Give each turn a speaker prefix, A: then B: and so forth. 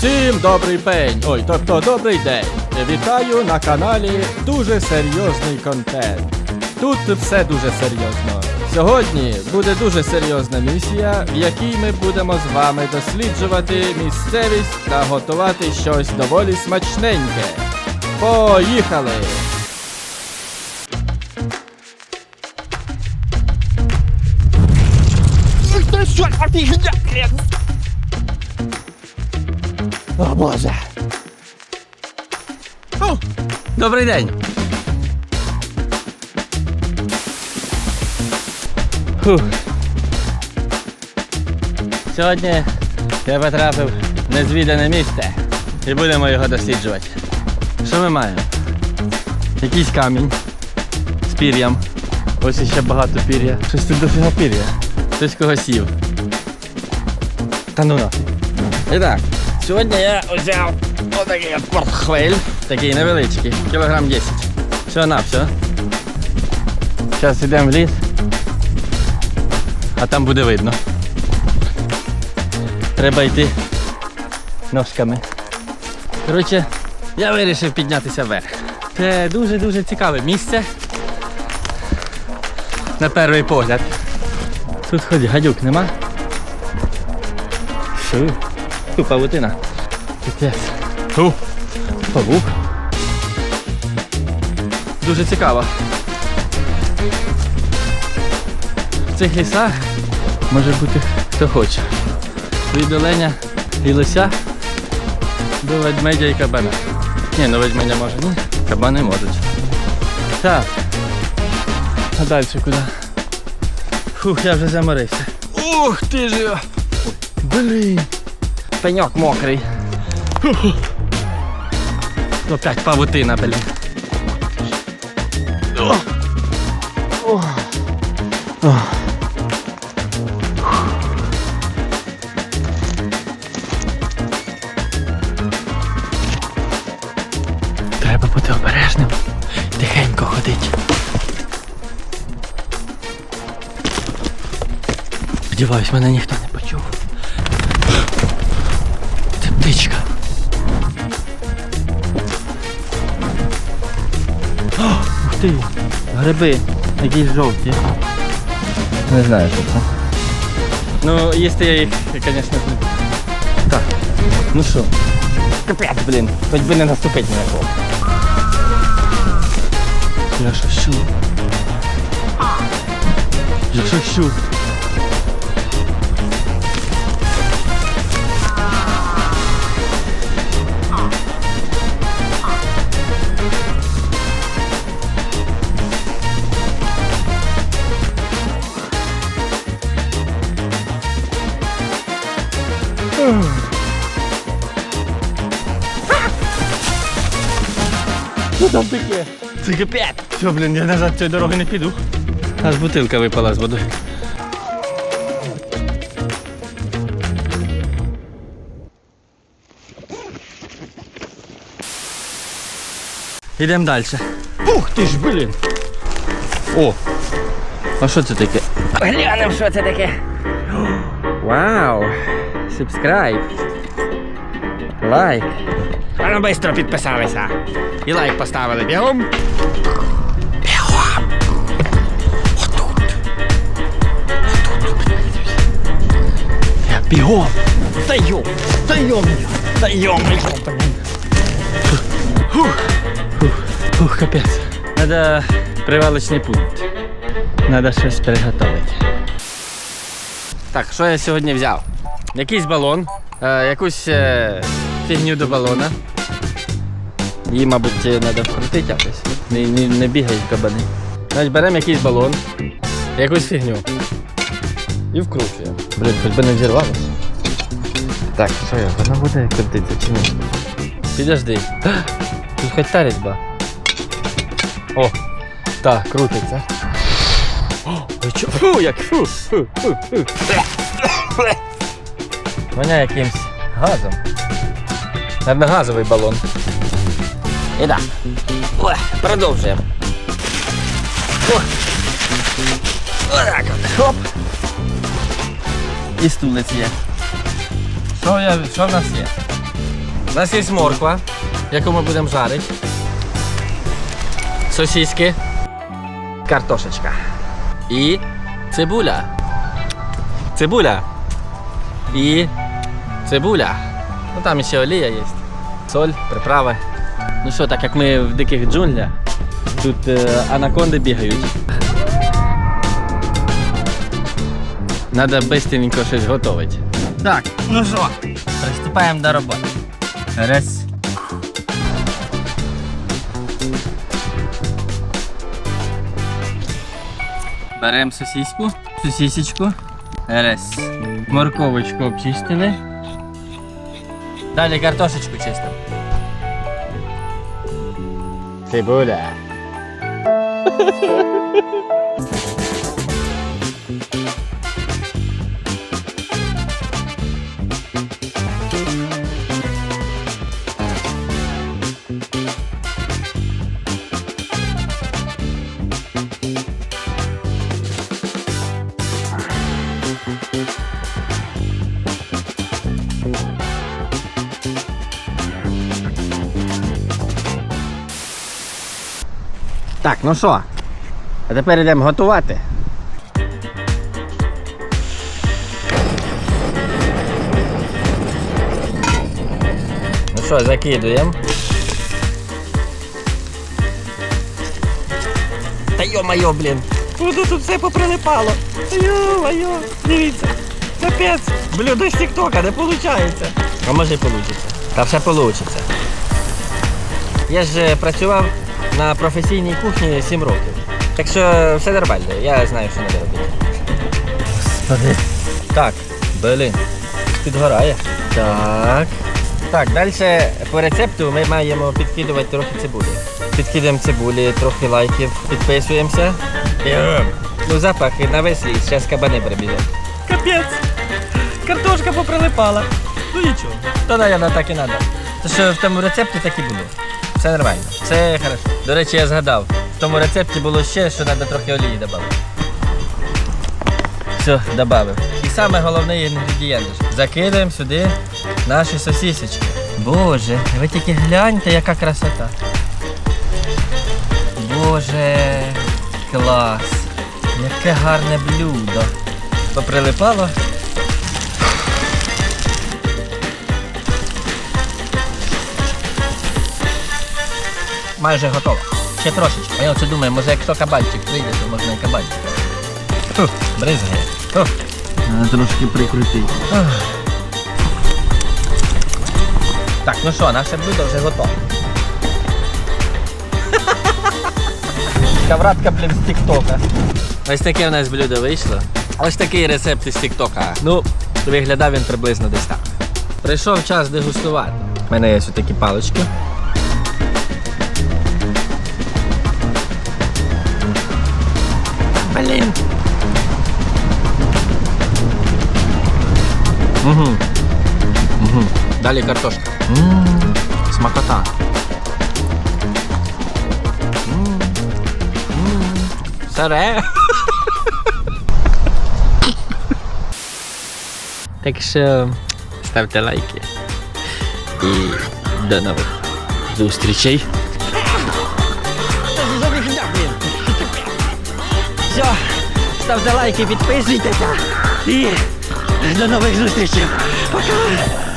A: Всім добрий пень, ой, тобто добрий день. Вітаю на каналі Дуже серйозний контент. Тут все дуже серйозно. Сьогодні буде дуже серйозна місія, в якій ми будемо з вами досліджувати місцевість та готувати щось доволі смачненьке. Поїхали! О Боже! О, добрий день! Фух. Сьогодні я потрапив в незвідане місце і будемо його досліджувати. Що ми маємо? Якийсь камінь з пір'ям. Ось іще багато пір'я. Щось тут дофіга пір'я. Хтось когось їв. Та ну. І так, сьогодні я взяв отакий от портфель, такий невеличкий, кілограм 10. Все на все. Зараз йдемо в ліс. А там буде видно. Треба йти ножками. Коротше, я вирішив піднятися вверх. Це дуже-дуже цікаве місце. На перший погляд. Тут хоч гадюк нема. Фу. Фу, павутина. Піпець. Фу. Павук. Дуже цікаво. В цих лісах може бути хто хоче. Від оленя і лося до ведмедя і кабана. Ні, ну ведмедя може, ні. Кабани можуть. Так. А далі куди? Фух, я вже заморився. Ух ти ж! Блін! Пеньок мокрий. Опять павутина, блін. О. Треба бути обережним. Тихенько ходить. Сподіваюсь, мене ніхто не ти! Гриби, якісь жовті. Не знаю, що це. Ну, їсти я їх, звісно, не буду. Так. Ну що? Капець, блін. Хоч би не наступити на кого. Я шащу. Я шащу. Таке? Це капець. Все, блін, я назад цієї дороги не піду. Аж бутилка випала з водою. Ідемо далі. Ух ти ж, блін. О! А що це таке? Глянемо, що це таке. Вау! Subscribe. Лайк. А ну швидко підписалися. І лайк поставили. Бігом. Бігом. Отут. Отут. Бігом. Та йом. Та йом. Та капець. Надо привалочний пункт. Надо щось приготувати. Так, що я сьогодні взяв? Якийсь балон, е, якусь е, фігню до балона. Її, мабуть, треба вкрутити якось. Не, не, не бігають кабани. Значить, беремо якийсь балон, якусь фігню. І вкручуємо. Блін, хоч би не взірвалося. Так, що я, вона буде крутитися чи ні? Підожди. Тут хоч та різьба. О, так, крутиться. О, чо? Фу, як фу, фу, фу, фу. Воняє якимсь газом. Наверно, газовий балон. І так. Ой, продовжуємо. О. Отак от. Хоп. І стулець є. Що, я, що в нас є? У нас є морква, яку ми будемо жарити. Сосиски. Картошечка. І цибуля. Цибуля. І цибуля. Ну там ще олія є. Соль, приправи. Ну що, так як ми в диких джунглях, тут е, анаконди бігають. Надо быстренько щось готувати. Так, ну що, приступаємо до роботи. Раз. Беремо сосиску, сосисечку. Раз. Морковочку обчистили. Далі картошечку чистимо. Цибуля. Так, ну що? А тепер йдемо готувати. Ну що, закидуємо. Та йо-майо, блін.
B: Куди тут все поприлипало? Йо-йо, дивіться. Капець, блюдо з тіктока не виходить.
A: А може і вийде. Та все вийде. Я ж е, працював на професійній кухні 7 років. Так що все нормально, я знаю, що треба робити. Господи. Так, блін, підгорає. Так. Так, далі по рецепту ми маємо підкидувати трохи цибулі. Підкидаємо цибулі, трохи лайків, підписуємося. Ну, запах на весь ліс, зараз кабани прибіжать.
B: Капець. Картошка поприлипала. Ну нічого.
A: Та наверное, так і треба. То що в тому рецепті так і було. Все нормально, все хорошо. До речі, я згадав, в тому рецепті було ще, що треба трохи олії додати. Все, додав. І саме головний інгредієнт. Закидаємо сюди наші сосисочки. Боже, ви тільки гляньте, яка красота. Боже, клас. Яке гарне блюдо. Поприлипало. Майже готово. Ще трошечки. А я оце думаю, може якщо кабанчик прийде, то можна і кабанчик. Фух, бризгає. Фух.
B: Трошки прикрутий.
A: Так, ну що, наше блюдо вже готове. Кавратка, блін, з Тіктока. Ось таке у нас блюдо вийшло. Ось такий рецепт із Тіктока. Ну, виглядав він приблизно десь так. Прийшов час дегустувати. У мене є ось такі палички. Блін. Угу. Угу. Далі картошка. Ммм, смакота. М, м, Сире. Так що ставте лайки. І до нових зустрічей.
B: Все, ставте лайки, підписуйтеся. І до нових зустрічей. Пока.